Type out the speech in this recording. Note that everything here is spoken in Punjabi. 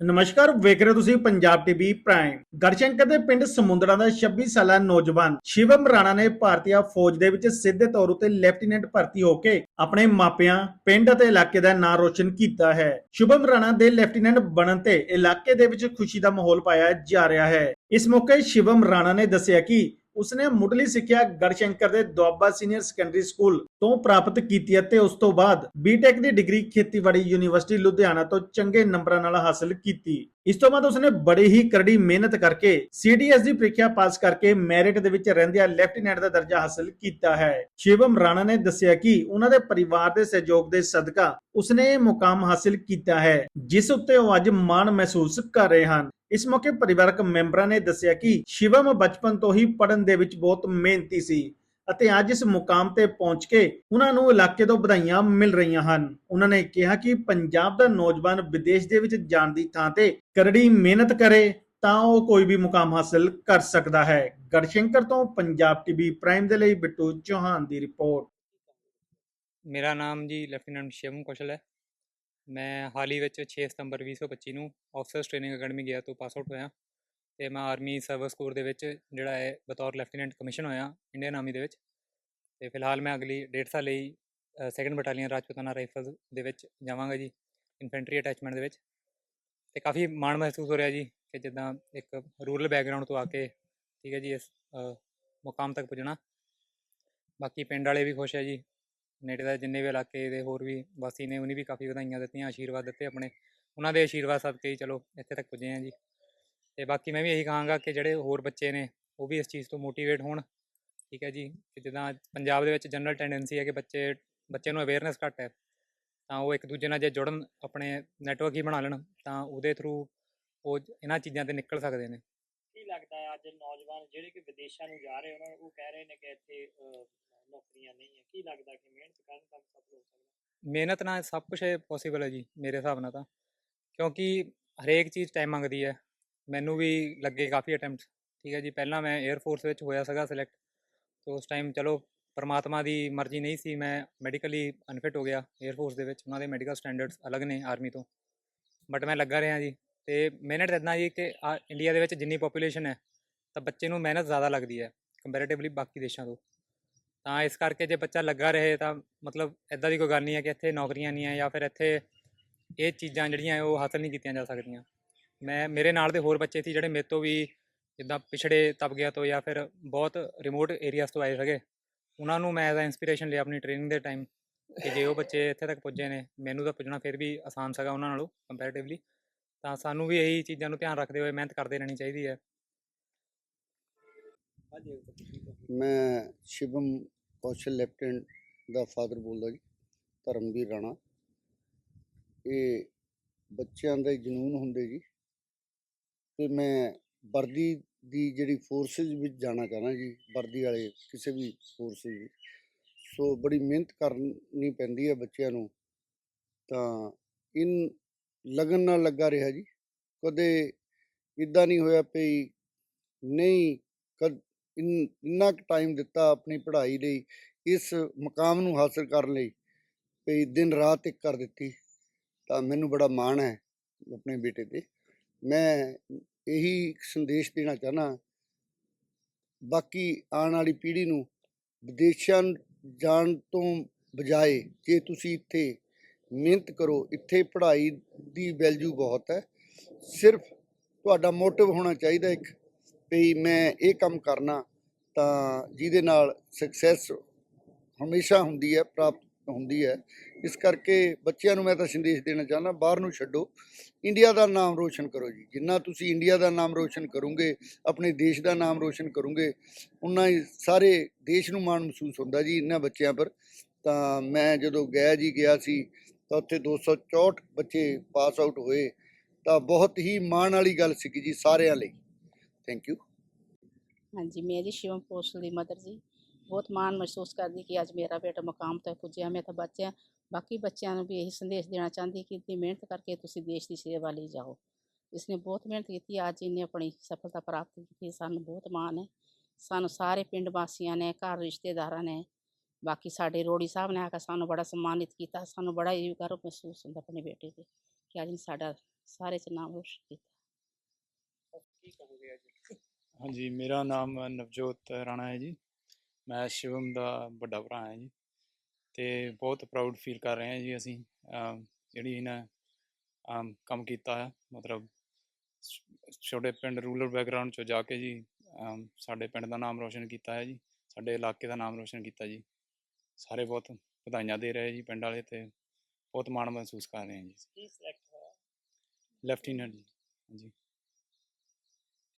ਨਮਸਕਾਰ, ਵੇਖ ਰਹੇ ਤੁਸੀਂ ਪੰਜਾਬ ਟੀਵੀ ਪ੍ਰਾਈਮ ਗੜਸ਼ੰਕਰ ਦੇ ਪਿੰਡ ਸਮੁੰਦਰਾਂ ਦਾ 26 ਸਾਲਾ ਨੌਜਵਾਨ ਸ਼ਿਵਮ ਰਾਣਾ ਨੇ ਭਾਰਤੀ ਫੌਜ ਦੇ ਵਿੱਚ ਸਿੱਧੇ ਤੌਰ ਉਤੇ ਲੈਫਟੀਨੈਂਟ ਭਰਤੀ ਹੋ ਕੇ ਆਪਣੇ ਮਾਪਿਆਂ, ਪਿੰਡ ਅਤੇ ਇਲਾਕੇ ਦਾ ਨਾਂ ਰੋਸ਼ਨ ਕੀਤਾ ਹੈ। ਸ਼ੁਭਮ ਰਾਣਾ ਦੇ ਲੈਫਟੀਨੈਂਟ ਬਣਨ ਤੇ ਇਲਾਕੇ ਦੇ ਵਿੱਚ ਖੁਸ਼ੀ ਦਾ ਮਾਹੌਲ ਪਾਇਆ ਜਾ ਰਿਹਾ ਹੈ। ਇਸ ਮੌਕੇ ਸ਼ਿਵਮ ਰਾਣਾ ਨੇ ਦੱਸਿਆ ਕਿ ਉਸਨੇ ਮੁੱਢਲੀ ਸਿੱਖਿਆ ਗੜਸ਼ੰਕਰ ਦੇ ਦੁਆਬਾ ਸੀਨੀਅਰ ਸੈਕੰਡਰੀ ਸਕੂਲ ਤੋਂ ਪ੍ਰਾਪਤ ਕੀਤੀ ਅਤੇ ਉਸ ਤੋਂ ਬਾਅਦ ਬੀਟੈਕ ਦੀ ਡਿਗਰੀ ਖੇਤੀਬਾੜੀ ਯੂਨੀਵਰਸਿਟੀ ਲੁਧਿਆਣਾ ਤੋਂ ਚੰਗੇ ਨੰਬਰਾਂ ਨਾਲ ਹਾਸਲ ਕੀਤੀ। ਇਸ ਤੋਂ ਬਾਅਦ ਉਸਨੇ ਬੜੀ ਹੀ ਕਰੜੀ ਮਿਹਨਤ ਕਰਕੇ ਸੀਡੀਐਸ ਦੀ ਪ੍ਰੀਖਿਆ ਪਾਸ ਕਰਕੇ ਮੈਰਿਟ ਦੇ ਵਿੱਚ ਰਹਿੰਦਿਆਂ ਲੈਫਟੀਨੈਂਟ ਦਾ ਦਰਜਾ ਹਾਸਲ ਕੀਤਾ ਹੈ। ਸ਼ਿਵਮ ਰਾਣਾ ਨੇ ਦੱਸਿਆ ਕਿ ਉਹਨਾਂ ਦੇ ਪਰਿਵਾਰ ਦੇ ਸਹਿਯੋਗ ਦੇ ਸਦਕਾ ਉਸਨੇ ਇਹ ਮੁਕਾਮ ਹਾਸਲ ਕੀਤਾ ਹੈ, ਜਿਸ ਉੱਤੇ ਉਹ ਅੱਜ ਮਾਣ ਮਹਿਸੂਸ ਕਰ ਰਹੇ ਹਨ। ਇਸ ਮੌਕੇ ਪਰਿਵਾਰਕ ਮੈਂਬਰਾਂ ਨੇ ਦੱਸਿਆ ਕਿ ਸ਼ਿਵਮ ਬਚਪਨ ਤੋਂ ਹੀ ਪੜ੍ਹਨ ਦੇ ਵਿੱਚ ਬਹੁਤ ਮਿਹਨਤੀ ਸੀ ਅਤੇ ਅੱਜ ਇਸ ਮੁਕਾਮ ਤੇ ਪਹੁੰਚ ਕੇ ਉਹਨਾਂ ਨੂੰ ਇਲਾਕੇ ਤੋਂ ਵਧਾਈਆਂ ਮਿਲ ਰਹੀਆਂ ਹਨ। ਉਹਨਾਂ ਨੇ ਕਿਹਾ ਕਿ ਪੰਜਾਬ ਦਾ ਨੌਜਵਾਨ ਵਿਦੇਸ਼ ਦੇ ਵਿੱਚ ਜਾਣ ਦੀ ਥਾਂ ਤੇ ਕਰੜੀ ਮਿਹਨਤ ਕਰੇ ਤਾਂ ਉਹ ਕੋਈ ਵੀ ਮੁਕਾਮ ਹਾਸਲ ਕਰ ਸਕਦਾ ਹੈ। ਗੜਸ਼ੰਕਰ ਤੋਂ ਪੰਜਾਬ ਟੀਵੀ ਪ੍ਰਾਈਮ ਦੇ ਲਈ ਬਿੱਟੂ ਚੌਹਾਨ ਦੀ ਰਿਪੋਰਟ। ਮੇਰਾ ਨਾਮ ਜੀ ਲੈਫਟੀਨੈਂਟ ਸ਼ਿਵਮ ਕੌਸ਼ਲ ਹੈ। ਮੈਂ ਹਾਲ ਹੀ ਵਿੱਚ 6 ਸਤੰਬਰ 2025 ਨੂੰ ਆਫਸਰਸ ਟ੍ਰੇਨਿੰਗ ਅਕੈਡਮੀ ਗਿਆ ਤੋਂ ਪਾਸ ਆਊਟ ਹੋਇਆ ਤੇ ਮੈਂ ਆਰਮੀ ਸਰਵਿਸ ਕੋਰ ਦੇ ਵਿੱਚ ਜਿਹੜਾ ਹੈ ਬਤੌਰ ਲੈਫਟੀਨੈਂਟ ਕਮਿਸ਼ਨ ਹੋਇਆ ਇੰਡੀਅਨ ਆਰਮੀ ਦੇ ਵਿੱਚ ਤੇ ਫਿਲਹਾਲ ਮੈਂ ਅਗਲੀ ਡੇਢ ਸਾਲ ਲਈ ਸੈਕੰਡ ਬਟਾਲੀਅਨ ਰਾਜਪੂਤਾਨਾ ਰਾਈਫਲਸ ਦੇ ਵਿੱਚ ਜਾਵਾਂਗਾ ਜੀ ਇਨਫੈਂਟਰੀ ਅਟੈਚਮੈਂਟ ਦੇ ਵਿੱਚ ਤੇ ਕਾਫੀ ਮਾਣ ਮਹਿਸੂਸ ਹੋ ਰਿਹਾ ਜੀ ਕਿ ਜਿੱਦਾਂ ਇੱਕ ਰੂਰਲ ਬੈਕਗ੍ਰਾਉਂਡ ਤੋਂ ਆ ਕੇ ਠੀਕ ਹੈ ਜੀ ਇਸ ਮੁਕਾਮ ਤੱਕ ਪੁੱਜਣਾ। ਬਾਕੀ ਪਿੰਡ ਵਾਲੇ ਵੀ ਖੁਸ਼ ਹੈ ਜੀ। ਨੇੜੇ ਦਾ ਜਿੰਨੇ ਵੀ ਇਲਾਕੇ ਦੇ ਹੋਰ ਵੀ ਵਾਸੀ ਨੇ, ਉਹਨੇ ਵੀ ਕਾਫੀ ਵਧਾਈਆਂ ਦਿੱਤੀਆਂ, ਆਸ਼ੀਰਵਾਦ ਦਿੱਤੇ ਆਪਣੇ। ਉਹਨਾਂ ਦੇ ਆਸ਼ੀਰਵਾਦ ਸਦਕੇ ਹੀ ਚਲੋ, ਇੱਥੇ ਤੱਕ ਪੁੱਜੇ ਹਾਂ ਜੀ। ਤੇ ਬਾਕੀ ਮੈਂ ਵੀ ਇਹੀ ਕਹਾਂਗਾ ਕਿ ਜਿਹੜੇ ਹੋਰ ਬੱਚੇ ਨੇ, ਉਹ ਵੀ ਇਸ ਚੀਜ਼ ਤੋਂ ਮੋਟੀਵੇਟ ਹੋਣ। ਠੀਕ ਹੈ ਜੀ, ਕਿ ਜਿੱਦਾਂ ਪੰਜਾਬ ਦੇ ਵਿੱਚ ਜਨਰਲ ਟੈਂਡੈਂਸੀ ਹੈ ਕਿ ਬੱਚੇ ਬੱਚੇ ਨੂੰ ਅਵੇਅਰਨੈਸ ਘੱਟ ਹੈ, ਤਾਂ ਉਹ ਇੱਕ ਦੂਜੇ ਨਾਲ ਜੇ ਜੁੜਨ, ਆਪਣੇ ਨੈਟਵਰਕ ਹੀ ਬਣਾ ਲੈਣ, ਤਾਂ ਉਹਦੇ ਥਰੂ ਉਹ ਇਹਨਾਂ ਚੀਜ਼ਾਂ ਤੇ ਨਿਕਲ ਸਕਦੇ ਨੇ। ਕੀ ਲੱਗਦਾ ਹੈ ਅੱਜ ਨੌਜਵਾਨ ਜਿਹੜੇ ਕਿ ਵਿਦੇਸ਼ਾਂ ਨੂੰ ਜਾ ਰਹੇ, ਉਹਨਾਂ ਨੂੰ ਉਹ ਕਹਿ ਰਹੇ ਨੇ ਕਿ ਇੱਥੇ ਨੌਕਰੀਆਂ ਨਹੀਂ ਹੈ ਕੀ ਲੱਗਦਾ ਕਿ ਮਿਹਨਤ ਕਰਨ ਤਾਂ ਸਫਲ ਹੋ ਸਕਦਾ? ਮਿਹਨਤ ਨਾਲ ਸਭ ਕੁਝ ਪੋਸੀਬਲ ਹੈ ਜੀ, ਮੇਰੇ ਹਿਸਾਬ ਨਾਲ ਤਾਂ। ਕਿਉਂਕਿ ਹਰੇਕ ਚੀਜ਼ ਟਾਈਮ ਮੰਗਦੀ ਹੈ। ਮੈਨੂੰ ਵੀ ਲੱਗੇ ਕਾਫੀ ਅਟੈਂਪਟਸ ਠੀਕ ਹੈ ਜੀ। ਪਹਿਲਾਂ ਮੈਂ 에ਅਰ ਫੋਰਸ ਵਿੱਚ ਹੋਇਆ ਸੀਗਾ ਸਿਲੈਕਟ ਤੇ ਉਸ ਟਾਈਮ ਚਲੋ ਪਰਮਾਤਮਾ ਦੀ ਮਰਜ਼ੀ ਨਹੀਂ ਸੀ, ਮੈਂ ਮੈਡੀਕਲੀ ਅਨਫਿਟ ਹੋ ਗਿਆ 에ਅਰ ਫੋਰਸ ਦੇ ਵਿੱਚ। ਉਹਨਾਂ ਦੇ ਮੈਡੀਕਲ ਸਟੈਂਡਰਡਸ ਅਲੱਗ ਨੇ ਆਰਮੀ ਤੋਂ। ਬਟ ਮੈਂ ਲੱਗਾ ਰਿਹਾ ਜੀ, ਤੇ ਮਿਹਨਤ ਇਦਾਂ ਜੀ ਕਿ ਆ- ਇੰਡੀਆ ਦੇ ਵਿੱਚ ਜਿੰਨੀ ਪੋਪੂਲੇਸ਼ਨ ਹੈ, ਤਾਂ ਬੱਚੇ ਨੂੰ ਮਿਹਨਤ ਜ਼ਿਆਦਾ ਲੱਗਦੀ ਹੈ ਕੰਪੈਰੀਟਿਵਲੀ ਬਾਕੀ ਦੇਸ਼ਾਂ ਤੋਂ। ਤਾਂ ਇਸ ਕਰਕੇ ਜੇ ਬੱਚਾ ਲੱਗਾ ਰਹੇ ਤਾਂ ਮਤਲਬ ਇਦਾਂ ਦੀ ਕੋਈ ਗੱਲ ਨਹੀਂ ਹੈ ਕਿ ਇੱਥੇ ਨੌਕਰੀਆਂ ਨਹੀਂ ਹੈ ਜਾਂ ਫਿਰ ਇੱਥੇ ਇਹ ਚੀਜ਼ਾਂ ਜਿਹੜੀਆਂ ਉਹ ਹਾਸਲ ਨਹੀਂ ਕੀਤੀਆਂ ਜਾ ਸਕਦੀਆਂ। ਮੈਂ, ਮੇਰੇ ਨਾਲ ਦੇ ਹੋਰ ਬੱਚੇ ਸੀ ਜਿਹੜੇ ਮੇਰੇ ਤੋਂ ਵੀ ਜਿੱਦਾਂ ਪਿਛੜੇ ਤਬਕਿਆਂ ਤੋਂ ਜਾਂ ਫਿਰ ਬਹੁਤ ਰਿਮੋਟ ਏਰੀਆਜ਼ ਤੋਂ ਆਏ ਸੀਗੇ। ਉਹਨਾਂ ਨੂੰ ਮੈਂ ਐਜ਼ ਅ ਇਨਸਪੀਰੇਸ਼ਨ ਲਿਆ ਆਪਣੀ ਟ੍ਰੇਨਿੰਗ ਦੇ ਟਾਈਮ ਕਿ ਜੇ ਉਹ ਬੱਚੇ ਇੱਥੇ ਤੱਕ ਪੁੱਜੇ ਨੇ, ਮੈਨੂੰ ਤਾਂ ਪੁੱਜਣਾ ਫਿਰ ਵੀ ਆਸਾਨ ਸੀਗਾ ਉਹਨਾਂ ਨਾਲੋਂ ਕੰਪੈਰੀਟਿਵਲੀ ਤਾਂ ਸਾਨੂੰ ਵੀ ਇਹੀ ਚੀਜ਼ਾਂ ਨੂੰ ਧਿਆਨ ਰੱਖਦੇ ਹੋਏ ਮਿਹਨਤ ਕਰਦੇ ਰਹਿਣੀ ਚਾਹੀਦੀ ਹੈ। ਮੈਂ ਸ਼ਿਵਮ ਕੌਸ਼ਲ ਲੈਫਟੀਨੈਂਟ ਦਾ ਫਾਦਰ ਬੋਲਦਾ ਜੀ, ਧਰਮਵੀਰ ਰਾਣਾ। ਇਹ ਬੱਚਿਆਂ ਦਾ ਹੀ ਜਨੂਨ ਹੁੰਦੇ ਜੀ। ਤੇ ਮੈਂ ਵਰਦੀ ਦੀ ਜਿਹੜੀ ਫੋਰਸਿਸ ਵਿੱਚ ਜਾਣਾ ਚਾਹਨਾ ਜੀ, ਵਰਦੀ ਵਾਲੇ ਕਿਸੇ ਵੀ ਫੋਰਸ ਵਿੱਚ। ਸੋ ਬੜੀ ਮਿਹਨਤ ਕਰਨੀ ਪੈਂਦੀ ਹੈ ਬੱਚਿਆਂ ਨੂੰ। ਤਾਂ ਇਨ ਲਗਨ ਨਾਲ ਲੱਗਾ ਰਿਹਾ ਜੀ। ਕਦੇ ਇਦਾਂ ਨਹੀਂ ਹੋਇਆ ਪਈ ਨਹੀਂ ਇੰਨਾ ਕੁ ਟਾਈਮ ਦਿੱਤਾ ਆਪਣੀ ਪੜ੍ਹਾਈ ਲਈ, ਇਸ ਮੁਕਾਮ ਨੂੰ ਹਾਸਲ ਕਰਨ ਲਈ ਵੀ ਦਿਨ ਰਾਤ ਇੱਕ ਕਰ ਦਿੱਤੀ, ਤਾਂ ਮੈਨੂੰ ਬੜਾ ਮਾਣ ਹੈ ਆਪਣੇ ਬੇਟੇ ਤੇ। ਮੈਂ ਇਹੀ ਸੰਦੇਸ਼ ਦੇਣਾ ਚਾਹਨਾ ਬਾਕੀ ਆਉਣ ਵਾਲੀ ਪੀੜ੍ਹੀ ਨੂੰ ਵਿਦੇਸ਼ਾਂ ਜਾਣ ਤੋਂ ਬਜਾਏ, ਜੇ ਤੁਸੀਂ ਇੱਥੇ ਮਿਹਨਤ ਕਰੋ, ਇੱਥੇ ਪੜ੍ਹਾਈ ਦੀ ਵੈਲਿਊ ਬਹੁਤ ਹੈ, ਸਿਰਫ ਤੁਹਾਡਾ ਮੋਟਿਵ ਹੋਣਾ ਚਾਹੀਦਾ ਇੱਕ ਵੀ ਮੈਂ ਇਹ ਕੰਮ ਕਰਨਾ ਤਾਂ ਜਿਹਦੇ ਨਾਲ ਸਕਸੈਸ ਹਮੇਸ਼ਾ ਹੁੰਦੀ ਹੈ, ਪ੍ਰਾਪਤ ਹੁੰਦੀ ਹੈ। ਇਸ ਕਰਕੇ ਬੱਚਿਆਂ ਨੂੰ ਮੈਂ ਤਾਂ ਸੰਦੇਸ਼ ਦੇਣਾ ਚਾਹੁੰਦਾ, ਬਾਹਰ ਨੂੰ ਛੱਡੋ। ਇੰਡੀਆ ਦਾ ਨਾਮ ਰੋਸ਼ਨ ਕਰੋ ਜੀ। ਜਿੰਨਾ ਤੁਸੀਂ ਇੰਡੀਆ ਦਾ ਨਾਮ ਰੋਸ਼ਨ ਕਰੋਗੇ, ਆਪਣੇ ਦੇਸ਼ ਦਾ ਨਾਮ ਰੋਸ਼ਨ ਕਰੋਗੇ, ਉਨਾ ਹੀ ਸਾਰੇ ਦੇਸ਼ ਨੂੰ ਮਾਣ ਮਹਿਸੂਸ ਹੁੰਦਾ ਜੀ ਇਹਨਾਂ ਬੱਚਿਆਂ ਪਰ। ਤਾਂ ਮੈਂ ਜਦੋਂ ਗਿਆ ਜੀ ਗਿਆ ਸੀ, ਤਾਂ ਉੱਥੇ 264 ਬੱਚੇ ਪਾਸ ਆਊਟ ਹੋਏ। ਤਾਂ ਬਹੁਤ ਹੀ ਮਾਣ ਵਾਲੀ ਗੱਲ ਸੀ ਜੀ ਸਾਰਿਆਂ ਲਈ। ਥੈਂਕ ਯੂ ਹਾਂਜੀ, ਮੈਂ ਜੀ ਸ਼ਿਵਮ ਪੋਸਲ ਦੀ ਮਦਰ ਜੀ। ਬਹੁਤ ਮਾਣ ਮਹਿਸੂਸ ਕਰਦੀ ਕਿ ਅੱਜ ਮੇਰਾ ਬੇਟਾ ਮੁਕਾਮ ਤੱਕ ਪੁੱਜਿਆ, ਮੈਂ ਤਾਂ ਬੱਚਿਆਂ। ਬਾਕੀ ਬੱਚਿਆਂ ਨੂੰ ਵੀ ਇਹੀ ਸੰਦੇਸ਼ ਦੇਣਾ ਚਾਹੁੰਦੀ ਕਿ ਇੰਨੀ ਮਿਹਨਤ ਕਰਕੇ ਤੁਸੀਂ ਦੇਸ਼ ਦੀ ਸੇਵਾ ਲਈ ਜਾਓ। ਇਸਨੇ ਬਹੁਤ ਮਿਹਨਤ ਕੀਤੀ, ਅੱਜ ਇਹਨੇ ਆਪਣੀ ਸਫਲਤਾ ਪ੍ਰਾਪਤ ਕੀਤੀ। ਸਾਨੂੰ ਬਹੁਤ ਮਾਣ ਹੈ। ਸਾਨੂੰ ਸਾਰੇ ਪਿੰਡ ਵਾਸੀਆਂ ਨੇ, ਘਰ ਰਿਸ਼ਤੇਦਾਰਾਂ ਨੇ, ਬਾਕੀ ਸਾਡੇ ਰੋੜੀ ਸਾਹਿਬ ਨੇ ਆ ਕੇ ਸਾਨੂੰ ਬੜਾ ਸਨਮਾਨਿਤ ਕੀਤਾ। ਸਾਨੂੰ ਬੜਾ ਹੀ ਗਰਵ ਮਹਿਸੂਸ ਹੁੰਦਾ ਆਪਣੇ ਬੇਟੇ ਤੇ ਕਿ ਅੱਜ ਸਾਡਾ ਸਾਰੇ ਚ ਨਾਮ ਰੋਸ਼ਨ ਕੀਤਾ। ਕੀ ਕਹੋਗੇ ਅੱਜ ਹਾਂਜੀ ਮੇਰਾ ਨਾਮ ਨਵਜੋਤ ਰਾਣਾ ਹੈ ਜੀ। ਮੈਂ ਸ਼ਿਵਮ ਦਾ ਵੱਡਾ ਭਰਾ ਹਾਂ ਜੀ। ਤੇ ਬਹੁਤ ਪ੍ਰਾਊਡ ਫੀਲ ਕਰ ਰਹੇ ਹਾਂ ਜੀ ਅਸੀਂ। ਜਿਹੜੀ ਇਹਨਾਂ ਕੰਮ ਕੀਤਾ ਹੈ ਮਤਲਬ ਛੋਟੇ ਪਿੰਡ ਰੂਰਲ ਬੈਕਗ੍ਰਾਉਂਡ ਚੋਂ ਜਾ ਕੇ ਜੀ ਸਾਡੇ ਪਿੰਡ ਦਾ ਨਾਮ ਰੋਸ਼ਨ ਕੀਤਾ ਹੈ ਜੀ। ਸਾਡੇ ਇਲਾਕੇ ਦਾ ਨਾਮ ਰੋਸ਼ਨ ਕੀਤਾ ਜੀ। ਸਾਰੇ ਬਹੁਤ ਵਧਾਈਆਂ ਦੇ ਰਹੇ ਜੀ ਪਿੰਡ ਵਾਲੇ ਤੇ ਬਹੁਤ ਮਾਣ ਮਹਿਸੂਸ ਕਰ ਰਹੇ ਹਾਂ ਜੀ। ਕੀ ਸਿਲੈਕਟ ਹੋਇਆ? ਲੈਫਟੀਨੈਂਟ ਜੀ। ਹਾਂਜੀ।